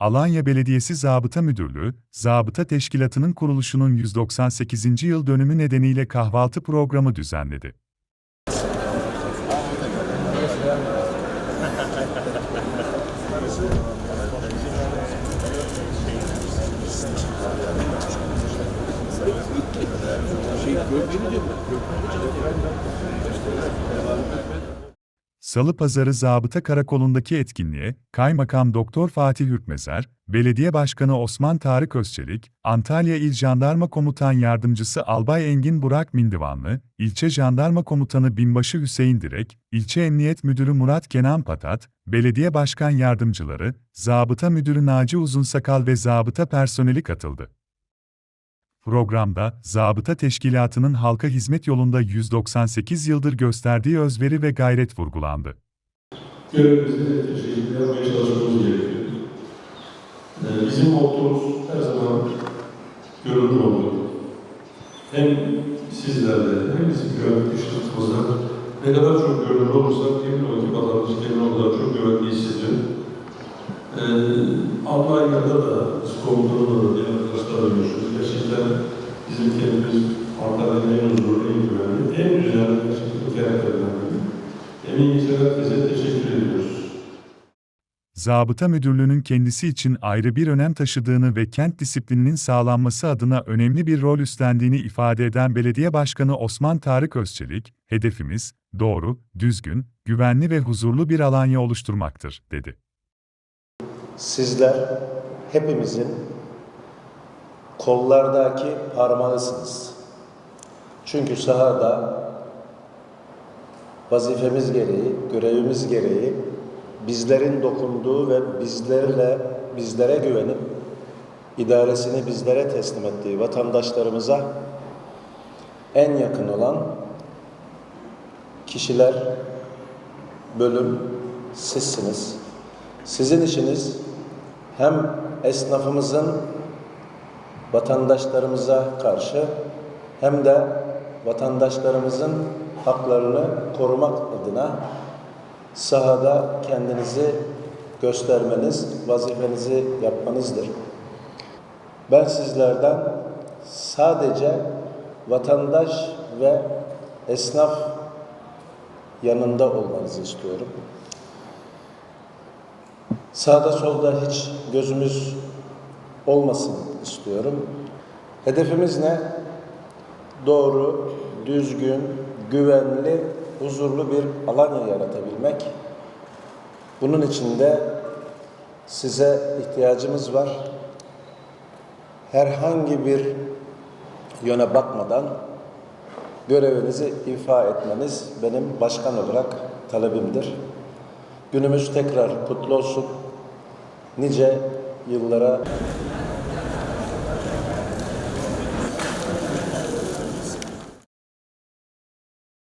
Alanya Belediyesi Zabıta Müdürlüğü, Zabıta Teşkilatı'nın kuruluşunun 198. yıl dönümü nedeniyle kahvaltı programı düzenledi. Salı Pazarı Zabıta Karakolu'ndaki etkinliğe, Kaymakam Doktor Fatih Hürtmezer, Belediye Başkanı Osman Tarık Özçelik, Antalya İl Jandarma Komutan Yardımcısı Albay Engin Burak Mindivanlı, İlçe Jandarma Komutanı Binbaşı Hüseyin Direk, İlçe Emniyet Müdürü Murat Kenan Patat, Belediye Başkan Yardımcıları, Zabıta Müdürü Naci Uzunsakal ve zabıta personeli katıldı. Programda, Zabıta Teşkilatı'nın halka hizmet yolunda 198 yıldır gösterdiği özveri ve gayret vurgulandı. görevimizi net bir yapmaya çalışmamız gerekiyor. Ee, bizim mottomuz her zaman görünür olmak. Hem sizlerle hem bizim güvenlik işletimizde ne kadar çok görünür olursak emin olun ki vatandaş kendini o kadar çok güvenli hissediyor. Ee, Almanya'da da biz komutanımla da bizim kendimiz Antalya'nın en huzurlu, en güvenli, en güzel bu karakterlerden biri. Emin ki herkese teşekkür ediyoruz. Zabıta Müdürlüğü'nün kendisi için ayrı bir önem taşıdığını ve kent disiplininin sağlanması adına önemli bir rol üstlendiğini ifade eden Belediye Başkanı Osman Tarık Özçelik, hedefimiz, doğru, düzgün, güvenli ve huzurlu bir Alanya oluşturmaktır, dedi. Sizler hepimizin kollardaki parmağısınız. Çünkü sahada vazifemiz gereği, görevimiz gereği bizlerin dokunduğu ve bizlerle bizlere güvenip idaresini bizlere teslim ettiği vatandaşlarımıza en yakın olan kişiler, bölüm sizsiniz. Sizin işiniz hem esnafımızın vatandaşlarımıza karşı hem de vatandaşlarımızın haklarını korumak adına sahada kendinizi göstermeniz, vazifenizi yapmanızdır. Ben sizlerden sadece vatandaş ve esnaf yanında olmanızı istiyorum. Sağda solda hiç gözümüz olmasın istiyorum. Hedefimiz ne? Doğru, düzgün, güvenli, huzurlu bir Alanya yaratabilmek. Bunun için de size ihtiyacımız var. Herhangi bir yöne bakmadan görevinizi ifa etmeniz benim başkan olarak talebimdir. Günümüz tekrar kutlu olsun. Nice yıllara